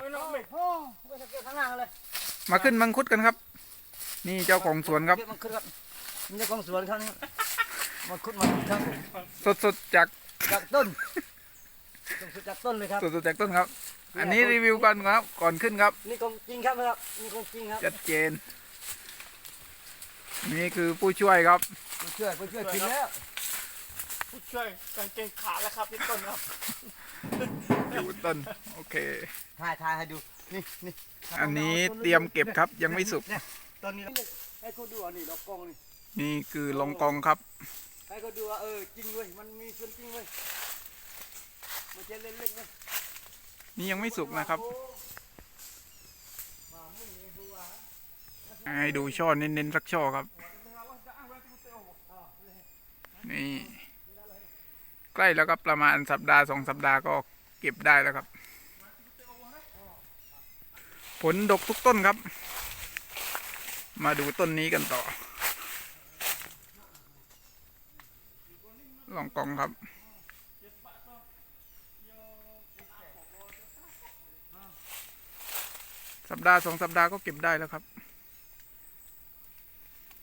ไอ้น้องไม่โอ้ไม่สังเกตข้างล่างเลยมาขึ้นมังคุดกันครับ นี่เจ้าของสวนครับ เก็บมังคุดครับนี่เจ้าของสวนเขานี่มังคุดมังคุดครับผมสดๆจากจากต้นต้นสุดจากต้นเลยครับสดๆจากต้นครับ อันนี้รีวิวกันครับ ก่อนขึ้นครับ นี่ของจริงครับครับนี่ของจริงครับชัดเจน นี่คือผู้ช่วยครับ ผู้ช่วยผู้ช่วยกินแล้ว ผู้ช่วยกางเกงขาดแล้วครับพี่ต้นครับ อยู่ต้นโอเค ถ่ายถ่ายให้ดู นี่นี่อันนี้เตรียมเก็บครับยังไม่สุกเนี่ยตอนนี้ให้เขาดูอะนี่ดอกกองนี่ นี่คือลองกองครับ ให้เขาดูว่าเออจริงเว้ยมันมีส่วนจริงเว้ยมันจะเล่นๆเว้ยนี่ยังไม่สุกนะครับมามึงนี่ดูว่าให้ดูช่อเน้นๆสักช่อครับ นี่ ใก ล้แล้วครับประมาณสัปดาห์สองสัปดาห์ก็เก็บได้แล้วครับ ผลดกทุกต้นครับ มาดูต้นนี้กันต่อ ลองกองครับสัปดาห์สองสัปดาห์ก็เก็บได้แล้วครับ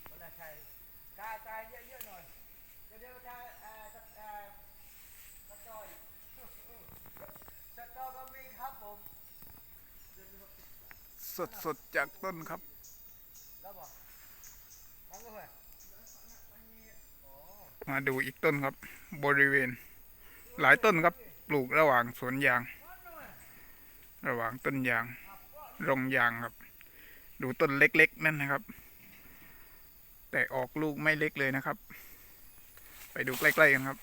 เวลาใช้กาตายเยอะๆหน่อยเดี๋ยวเดี๋ยวจะเอ่อจะเอ่อจะต่อยจะต่อก็มีครับผม สดสดจากต้นครับมาดูอีกต้นครับ บริเวณ หลายต้นครับ ปลูกระหว่างสวนยาง ระหว่างต้นยางรงยางครับ ดูต้นเล็กๆ นั่นนะครับ แต่ออกลูกไม่เล็กเลยนะครับ ไปดูใกล้ ๆ กันครับ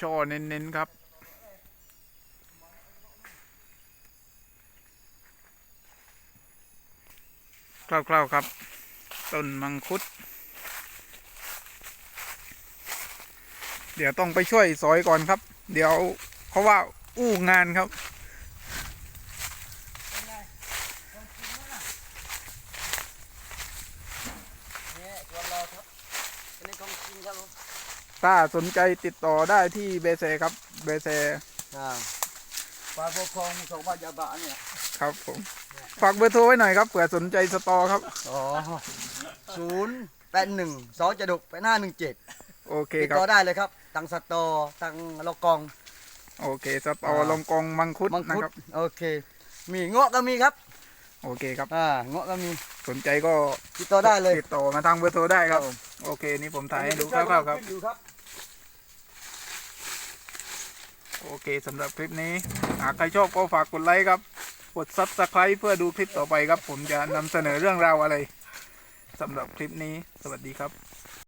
ช่อเน้นๆครับคร่าวๆครับ ต้นมังคุด เดี๋ยวต้องไปช่วยสอยก่อนครับ เดี๋ยวเขาว่าอู้งานครับเนี่ยตัวราครับอันนี้ของจริงครับผม ถ้าสนใจติดต่อได้ที่เบเซครับ เบเซอ่าฝ่ายปกครองสองบ้านยาบะเนี่ยครับผมฝากเบอร์โทรไว้หน่อยครับเผื่อสนใจสตอครับอ๋อศูนย์แปดหนึ่งสองจะดกแปดห้าหนึ่งเจ็ดโอเคติดครัต่อบได้เลยครับตังสตอตังลอกอง โอเค สตอลองกองมังคุดมังนะคุดครับ โอเค มีเงาะก็มีครับโอเคครับ อ่าเงาะก็มีสนใจก็ติดต่อได้เลย ติดต่อมาทางเบอร์โทรได้ครับครับผมโอเค นี่ผมถ่ายให้ดูคร่าวๆครับ อยู่ครับ โอเคสำหรับคลิปนี้ หากใครชอบก็ฝากกดไลค์ครับ กด Subscribe เพื่อดูคลิปต่อไปครับ ผมจะนำเสนอเรื่องราวอะไรสำหรับคลิปนี้ สวัสดีครับ